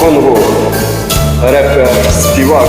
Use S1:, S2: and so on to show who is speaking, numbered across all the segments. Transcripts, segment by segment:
S1: Конго, репер, співак.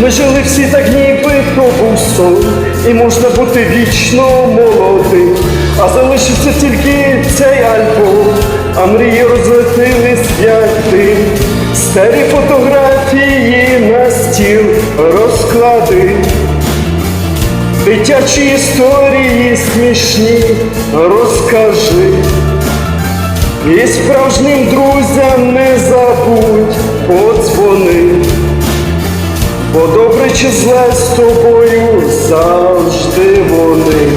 S1: Ми жили всі так, ніби був сон, і можна бути вічно молодим. А залишився тільки цей альбом, а мрії розлетились як дим. Старі фотографії на стіл розклади. Дитячі історії смішні розкажи. І справжнім друзям не забудь подзвони. Бо добре чи зле з тобою завжди вони.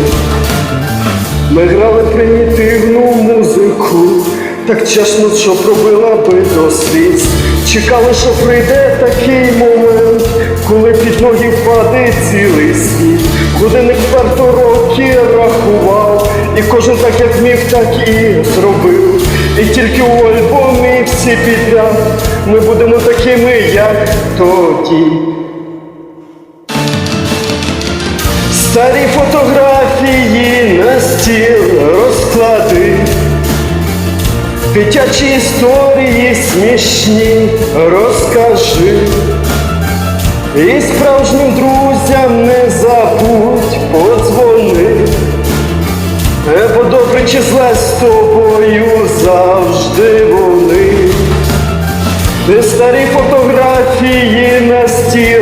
S1: Ми грали примітивну музику, так чесно, що пробила би до сліз. Чекали, що прийде такий момент, коли під ноги впаде цілий світ. Годинник варто роки рахував, і кожен так як міг, так і зробив. І тільки у альбомі всі підряд ми будемо такими, як тоді. Старі фотографії на стіл розклади, дитячі історії смішні розкажи. І справжнім друзям не забудь подзвони. Бо добре чи зле з тобою завжди вони. Старі фотографії на стіл